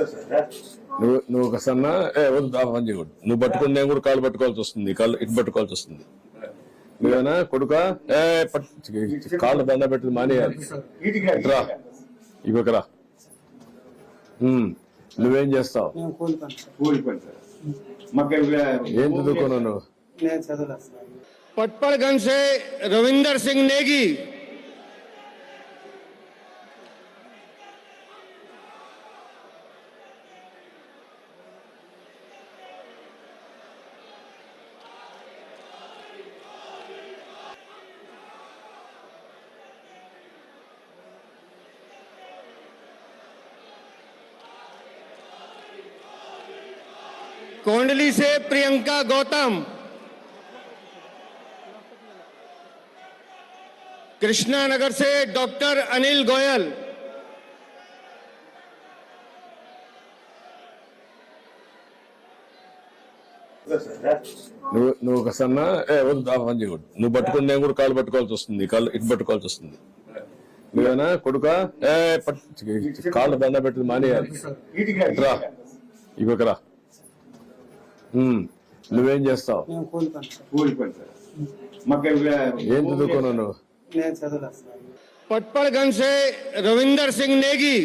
నువ్వు నువ్వు ఒక సన్న ఏ వద్దు ఆ పని చేయకూడదు నువ్వు పట్టుకుని నేను కూడా కాళ్ళు పట్టుకోవాల్సి వస్తుంది కాళ్ళు ఇటు పట్టుకోవాల్సి వస్తుంది నువ్వేనా కొడుక ఏ పట్టు కాళ్ళు దండ పెట్టి మానేయాలి రా ఇవ్వకరా ఉమ్, నువ్వేం చేస్తావు నేను కోలుతాను సార్ కూలిపోయింది సార్ మాకు ఏం చదువుకున్నావు నువ్వు నేను చదవలేదు సార్ पटपड़गंज से रविंदर सिंह नेगी कोंडली से प्रियंका गौतम कृष्णा नगर से डॉक्टर अनिल गोयल నువ్వు నువ్వు ఒక సన్న ఏ వద్దు ఆ పని చేయకూడదు నువ్వు పట్టుకుని నేను కూడా కాళ్ళు పట్టుకోవాల్సి వస్తుంది కాళ్ళు ఇటు పట్టుకోవాల్సి వస్తుంది నువ్వేనా కొడుక ఏ పట్టు కాళ్ళు దండ పెట్టి మానేయాలి రా ఇవ్వకరా ఉమ్, నువ్వేం చేస్తావు నేను కోలుతాను సార్ కూలిపోయింది సార్ మాకు ఏం చదువుకున్నావు నువ్వు నేను చదవలేదు సార్ पटपड़गंज से रविंदर सिंह नेगी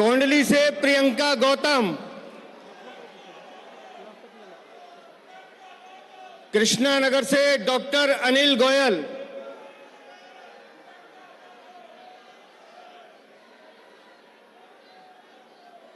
कोंडली से प्रियंका गौतम। कृष्णानगर से डॉक्टर अनिल गोयल।